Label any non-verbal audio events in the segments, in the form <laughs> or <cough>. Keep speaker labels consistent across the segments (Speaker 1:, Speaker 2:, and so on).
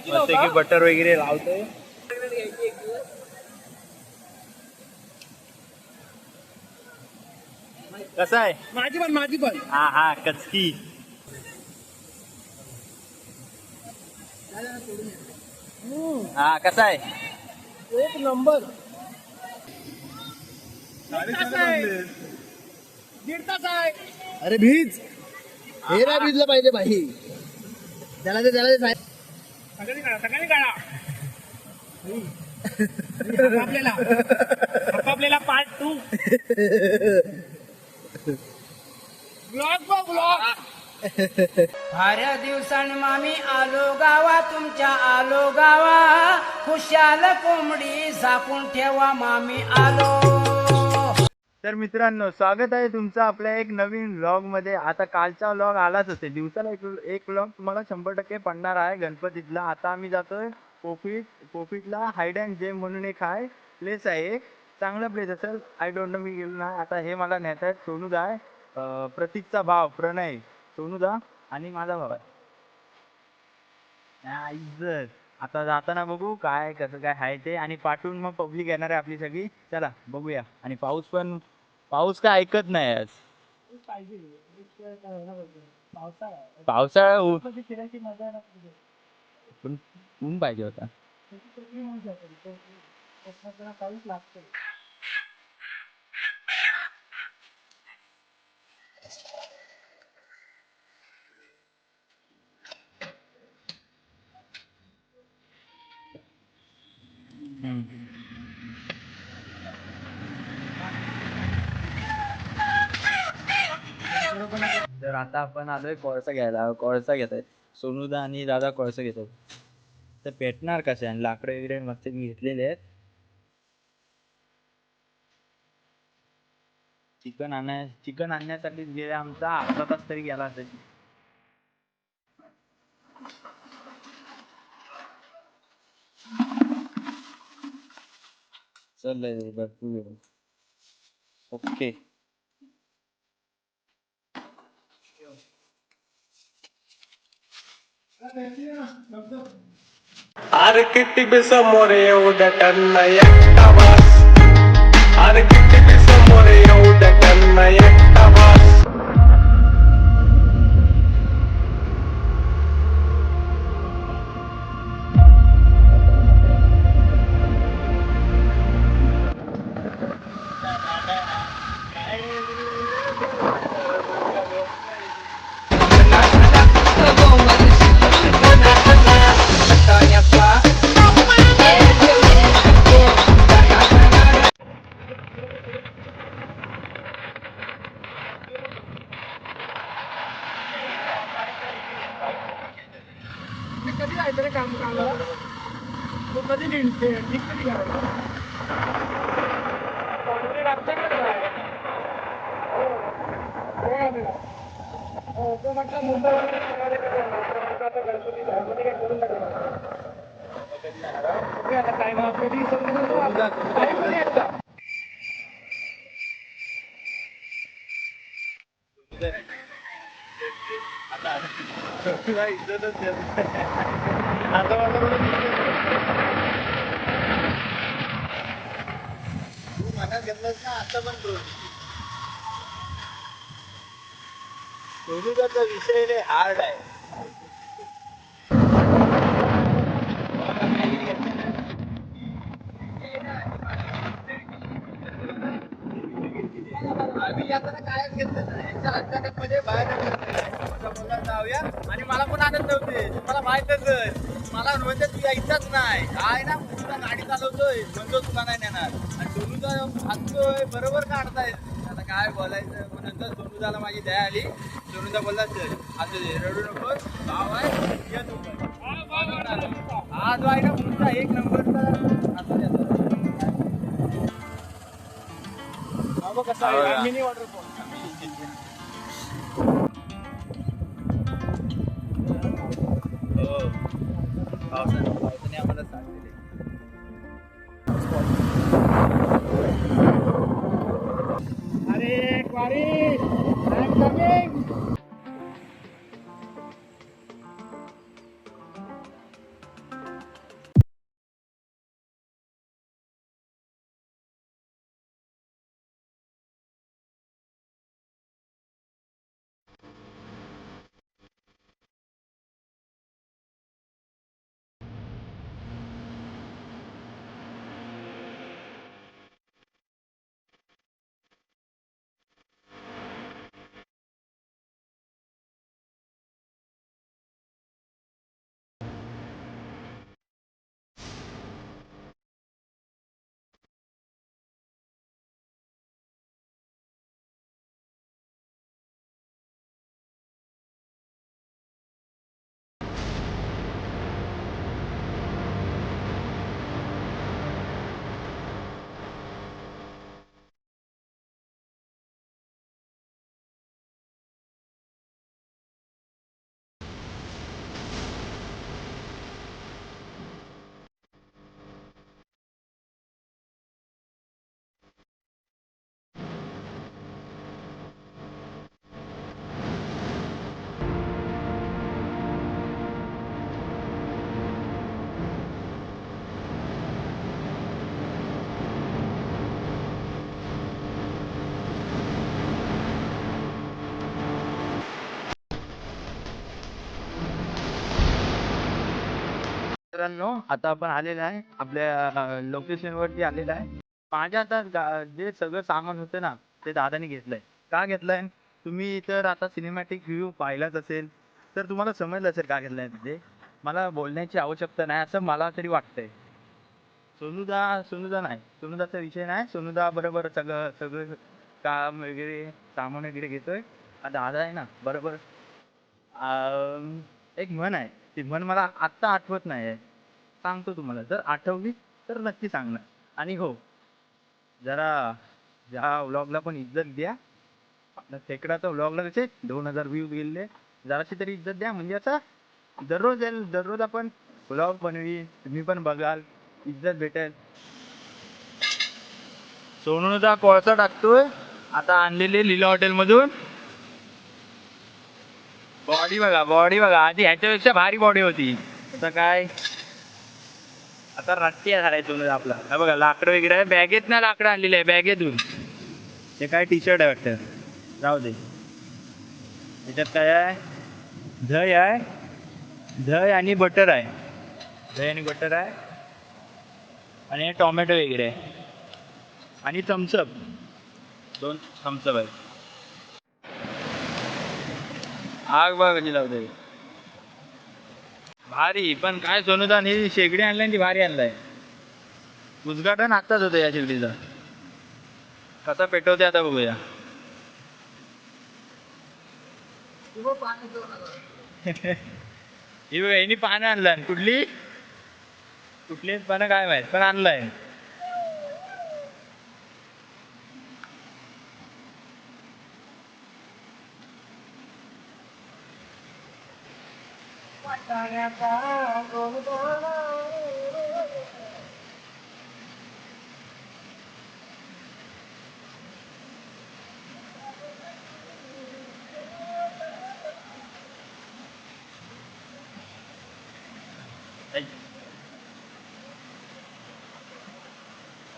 Speaker 1: की बटर वगैरे लावतोय. कसं आहे?
Speaker 2: माझी पण माझी पण.
Speaker 1: हा हा कचकी. हा कसा आहे?
Speaker 2: एक नंबर. दीड तास आहे.
Speaker 3: अरे भीज. हे नाही भिजलं पाहिजे भाई त्याला ते त्याला ते
Speaker 2: काढा काढा. <laughs> आपल्याला आपल्याला पार्ट टू ब्लॉग बघ ब्लॉग
Speaker 4: दिवसाने मामी आलो गावा तुमच्या आलो गावा. खुशाल कोंबडी झाकून ठेवा मामी आलो.
Speaker 1: तर मित्रांनो स्वागत आहे तुमचं आपल्या एक नवीन व्लॉगमध्ये आता कालचा व्लॉग आलाच होते. दिवसाला एक एक व्लॉग तुम्हाला शंभर टक्के पडणार आहे गणपतीतला. आता आम्ही जातोय कोफिट कोफिटला हाईड अँड जेम म्हणून एक आहे प्लेस आहे एक. चांगला प्लेस असेल आय डोंट नो मी गेलो नाही. आता हे मला नेत आहेत सोनूदा आहे. प्रतीकचा भाव प्रणय. सोनूदा आणि माझा भाव आहे. इज्जत आता जाताना बघू काय कसं काय आहे ते. आणि पाठवून मग पब्लिक येणार आहे आपली सगळी. चला बघूया. आणि पाऊस पण पाऊस काय ऐकत नाही आज पावसाळा पण ऊन पाहिजे होता तर आता आपण आलोय कोळसा घ्यायला. कोळसा घेत आहे सोनूदा आणि दादा कोळसा घेतात. तर पेटणार कसे? आणि लाकडं वगैरे मस्त घेतलेले आहेत. चिकन आणण्या चिकन आणण्यासाठी गेला आमचा अर्धा तास तरी गेला असेल. चाललंय भरपूर. ओके.
Speaker 5: अरे किती बी समोर येऊ द्या त्यांना एकटा वास. अरे किती बी समोर येऊ द्या त्यांना एकटा
Speaker 2: आता आता गणपती काय करून टाकणार. बघूया आता time कधी समजेल तो आता. Time कधी येतो?
Speaker 1: तुला इज्जतच देत नाही. आता मला थोडं तू मनात घेतलंस ना आता पण करू. विषय लय हार्ड आहे. आम्ही येताना कायच घेतलं नाही. अचानक मध्ये बाहेर मला जाऊया. आणि मला पण आनंद होते मला माहितच आहे. मला म्हणजे तुझ्या इच्छाच नाही. काय ना तुला गाडी चालवतोय. म्हणतो तुला नाही नेणार. हसतोय बरोबर काढताय. आता काय बोलायचं? मग नंतर सोनूजाला माझी दया आली. सोनूजा बोलला चल दे रडू नको. भाव आहे ये तू. पण." हा जो आहे ना मुलगा एक नंबरचा. आता.
Speaker 2: कसा आहे? Mini waterfall.
Speaker 1: मित्रांनो आता आपण आलेला आहे. आपल्या लोकेशन वरती आलेला आहे. माझ्या आता जे सगळं सामान होतं ना ते दादाने घेतलंय. का घेतलंय? तुम्ही तर आता सिनेमॅटिक व्ह्यू पाहिलाच असेल तर तुम्हाला समजलं असेल का घेतलंय ते. मला बोलण्याची आवश्यकता नाही असं मला तरी वाटतंय. सोनुदा सोनुदा नाही. सोनुदाचा विषय नाही. सोनुदा बरोबर सगळं सगळं काम वगैरे सामान वगैरे घेतोय. दादा आहे ना बरोबर. एक म्हण आहे. ती म्हण मला आत्ता आठवत नाही आहे सांगतो तुम्हाला. जर आठवली तर नक्की सांगणार. आणि हो जरा या व्लॉगला पण इज्जत द्या. आपल्या खेकडाचा व्लॉगला कसे दोन हजार व्ह्यूज गेले. जराशी तरी इज्जत द्या. म्हणजे आता दररोज येईल दररोज आपण व्लॉग बनवी तुम्ही पण बघाल. इज्जत भेटेल. सोनूचा कोळसा टाकतोय. आता आणलेले लीला हॉटेलमधून. बॉडी बघा बॉडी बघा. आधी ह्याच्यापेक्षा भारी बॉडी होती. आता काय? आता राष्ट्रीय झालाय तुम्ही आपला. हा बघा लाकडं वगैरे आहे. बॅगेत ना लाकडं आणलेली आहे. बॅगेतून ते काय टी शर्ट आहे वाटतं? जाऊ दे. त्याच्यात काय आहे? दही आहे. दही आणि बटर आहे. दही आणि बटर आहे. आणि टॉमॅटो वगैरे आहे. आणि थम्सअप दोन थम्सअप आहे आग बघ कशी लावते? भारी. पण काय सोनूदान ही शेगडी आणलाय ती भारी आणलाय. उद्घाटन आत्ताच होतं या शेगडीचा कसा पेटवते आता बघूया. ही बघा यांनी पानं आणलं. कुठली? कुठली पानं काय माहीत पण आणलंय.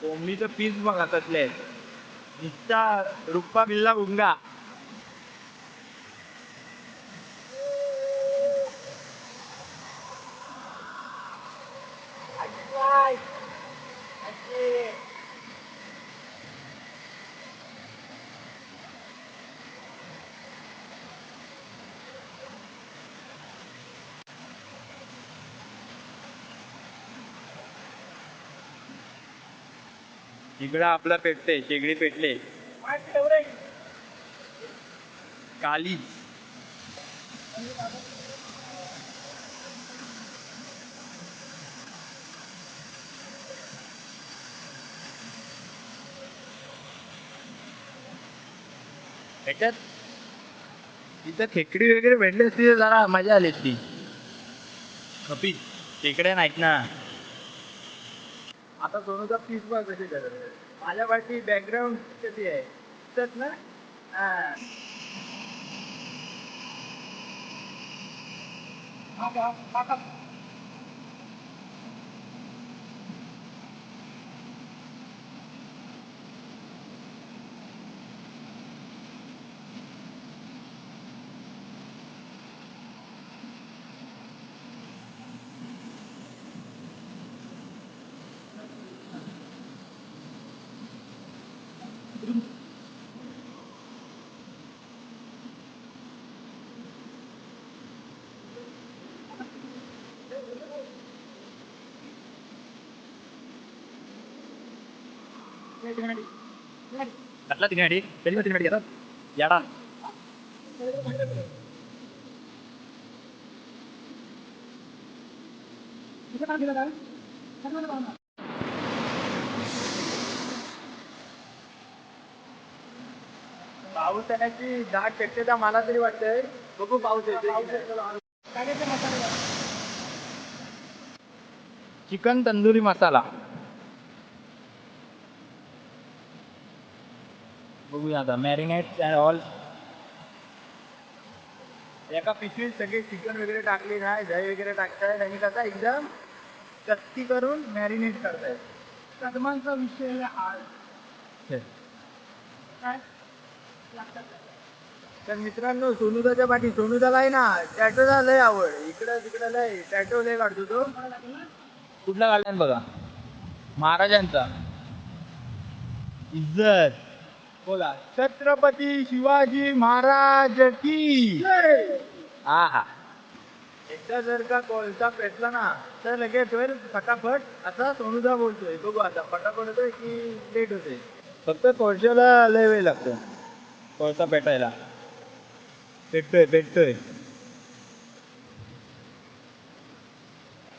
Speaker 1: कोंबडीचं पीस बघा कसले आहेत. नुसता रुप्पा बिल्ला गुंगा. इकडं आपला पेटते शेगडी पेटले. काली. त्याच्यात तिथं खेकडी वगैरे भेटली असती तर जरा मजा आली असती. खपी खेकड्या नाहीत ना. आता सोनूचा तीस पण कशी करत माझ्या वाटी बॅकग्राऊंड कशी आहे? तेच ना? हा. पाऊस येण्याची दाट शक्यता मला तरी वाटतंय. बघू पाऊस येतो चिकन तंदुरी मसाला. बघूया आता. मॅरिनेट अँड ऑल एका पिशवीत सगळे चिकन वगैरे टाकले नाही दही वगैरे टाकतायत आणि कसा एकदम कत्ती करून मॅरिनेट करतायत
Speaker 2: कदमांचा विषय हा.
Speaker 1: हे.
Speaker 2: काय?
Speaker 1: तर मित्रांनो सोनुदाच्या पाठी सोनुदाला आहे ना टॅटोचा लय आवड. इकडं तिकडं लय टॅटो लय काढतो तो. कुठला काढला बघा? महाराजांचा. इज्जत. बोला. छत्रपती शिवाजी महाराज की? हा हा. एकदा जर का कोळसा पेटला ना तर लगेच होईल फटाफट. आता सोनूदा बोलतोय. बघू आता फटाफट होतोय की लेट होते फक्त कोळशाला लय वेळ लागतो. कोळसा पेटायला. पेटतोय पेटतोय.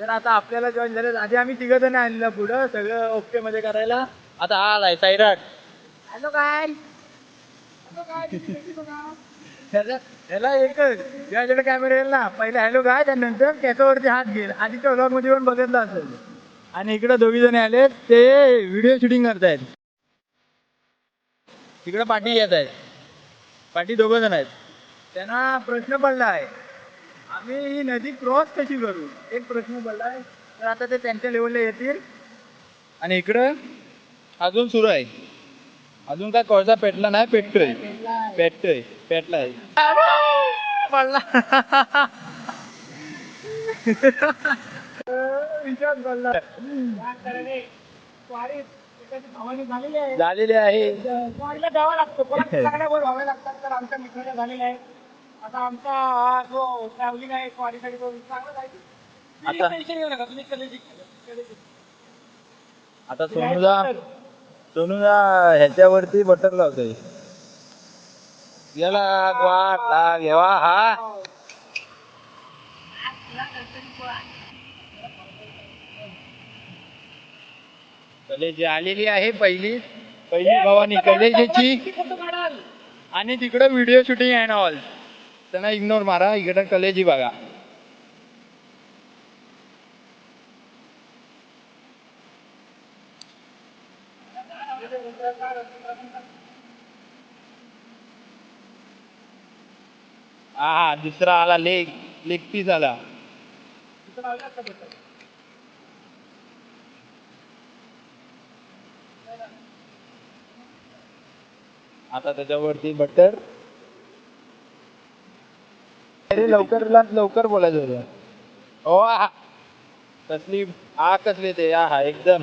Speaker 1: तर आता आपल्याला जॉईन झालं. आधी आम्ही तिघ जण आणलं पुढं. सगळं ओके मध्ये करायला. आता आलाय सैराट हॅलो काय त्याला त्याला एकच ज्याच्याकडे कॅमेरा येईल ना. पहिले हॅलो काय त्यानंतर त्याच्यावरती हात घेईल. आधीच्या व्लॉगमध्ये पण बघितलं असेल. आणि इकडे दोघी जण आले. ते व्हिडिओ शूटिंग करतायत. तिकडे पाठी येत आहेत. पाठी दोघं जण आहेत. त्यांना प्रश्न पडला आहे. आम्ही ही नदी क्रॉस कशी करू? एक प्रश्न पडला आहे. तर आता ते त्यांच्या लेवलला येतील. आणि इकडं अजून सुरू आहे. अजून काय कोळसा पेटला नाही? पेटतोय. पेटतोय. पेटलाय पडला. विचार पडला. झालेले आहे.
Speaker 2: लागतं. कोणाला व्हावे लागतात तर आमच्या आहे आता आमचा हा जो ट्रॅव्हलिंग आहे वारीसाठी तो चांगला जायचं
Speaker 1: आता-
Speaker 2: टेन्शन घेऊ नका. तुम्ही कलेजी कलेजी
Speaker 1: आता सोनूला सोनू ह्याच्यावरती बटर लावतोय. याला वाट लाग येवा हा. कलेजी आलेली आहे पहिली. पहिली भवानी कलेजीची. आणि तिकडं व्हिडिओ शूटिंग आहे ना ऑल त्यांना इग्नोर मारा इकडं कलेजी बघा. हा हा दुसरा आला लेग लेग पीस आला. आता त्याच्यावरती बटर अरे लवकर लवकर बोलायचं होतं. हो आ. कसली आ कसली ते आ हा एकदम.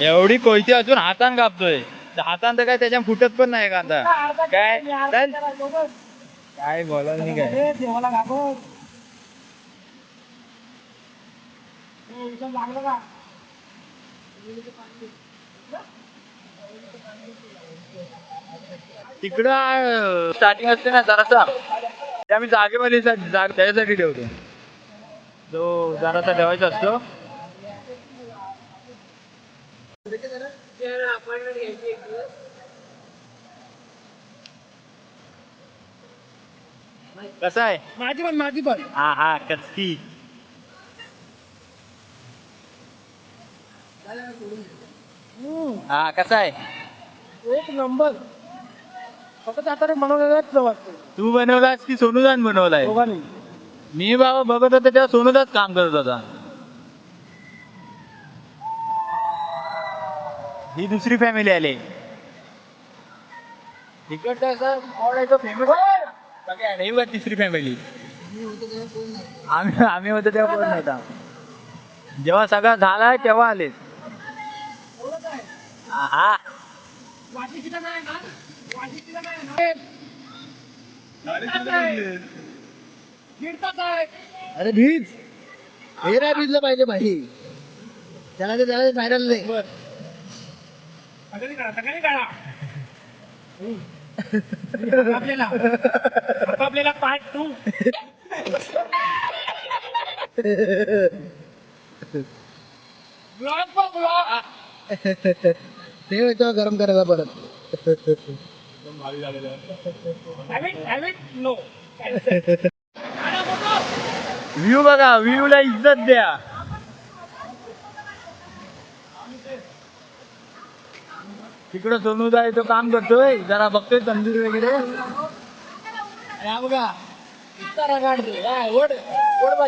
Speaker 1: एवढी कोयती अजून हातान कापतोय. हातान तर काय त्याच्या फुटत पण नाही कांदा काय? चल. काय बोला नाही काय?
Speaker 2: का?
Speaker 1: तिकडं स्टार्टिंग असते ना जरासा. ते आम्ही जागेमध्ये त्याच्यासाठी ठेवतो. जो जरासा ठेवायचा असतो. कसा आहे?
Speaker 2: माझी पण माझी पण
Speaker 1: हा हा कचकी हा कसा आहे?
Speaker 2: एक नंबर. फक्त आता ते मनोरंजनात वाटतं
Speaker 1: तू बनवलास की सोनूदान बनवलाय?
Speaker 2: दोघांनी.
Speaker 1: मी बाबा बघत होतो तेव्हा सोनूदाच काम करत होता. ही दुसरी फॅमिली आली. तिकडचं असं आवडायचं फेमस बघ तिसरी फॅमिली आम्ही आम्ही होतो तेव्हा कोण नव्हता. जेव्हा सगळं झालाय तेव्हा आले हा.
Speaker 3: अरे भीज. हे नाही भिजलं पाहिजे भाई. त्याला ते त्याला व्हायरल नाही.
Speaker 2: काढा काढा आपल्याला आपल्याला
Speaker 1: ब्लॉग
Speaker 3: ते. येतो गरम करायला परत.
Speaker 2: व्ह्यू <laughs> बघा व्ह्यू ला इज्जत द्या. तिकडं सोनूदा तो काम करतोय. जरा बघतोय तंदूर वगैरे.
Speaker 1: हा बघा इतका वड वड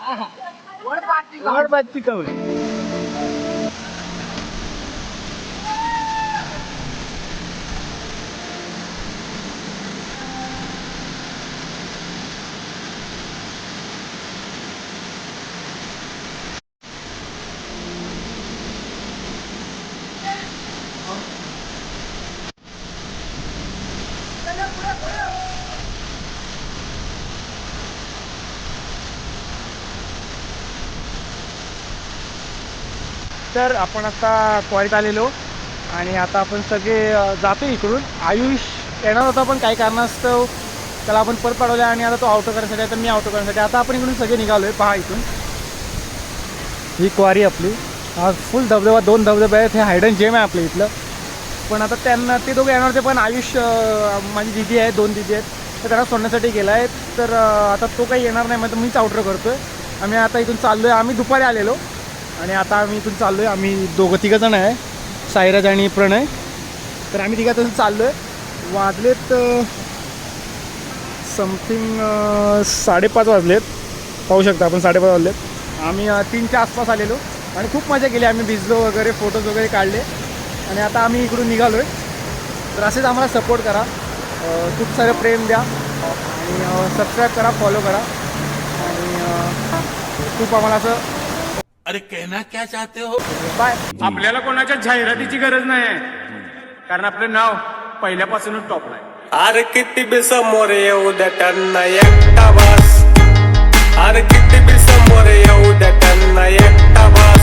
Speaker 1: आहा. वड
Speaker 2: कवळ तर आपण आता क्वारीत आलेलो आणि आता आपण सगळे जातो इकडून. आयुष येणार होता पण काही कारणास्तव त्याला आपण परत पाठवलं आणि आता तो ऑटो करण्यासाठी आता मी ऑटो करण्यासाठी. आता आपण इकडून सगळे निघालो आहे पहा इथून. ही क्वारी आपली. हा फुल धबधबा दोन धबधबे आहेत. हे हायडन जेम आहे आपल्या इथलं. पण आता त्यांना ते दोघं येणार होते पण आयुष माझी दिदी आहे दोन दिदी आहेत. तर त्यांना सोडण्यासाठी गेला आहे तर आता तो काही येणार नाही मग मीच आउटर करतो आहे आम्ही आता इथून चाललो आहे आम्ही दुपारी आलेलो. आणि आता आम्ही इथून चाललो आहे आम्ही दोघं तिघंजण आहे. साईराज आणि प्रणय. तर आम्ही तिघं चाललो आहे वाजलेत समथिंग साडेपाच वाजलेत. पाहू शकता आपण साडेपाच वाजलेत. आम्ही तीनच्या आसपास आलेलो. आणि खूप मजा केली. आम्ही भिजलो वगैरे फोटोज वगैरे काढले. आणि आता आम्ही इकडून निघालो आहे तर असेच आम्हाला सपोर्ट करा. खूप सारं प्रेम द्या. आणि सबस्क्राईब करा फॉलो करा. आणि खूप आम्हाला असं
Speaker 5: अरे कहना क्या चाहते हो?
Speaker 2: बाय.
Speaker 6: आपल्याला कोणाच्या जाहिरातीची गरज नाही. कारण आपलं नाव पहिल्यापासूनच टॉपला आहे.
Speaker 5: अरे किती बी समोर येऊ द्या त्यांना एकटा बस अरे किती बी समोर येऊ द्या त्यांना एकटा बस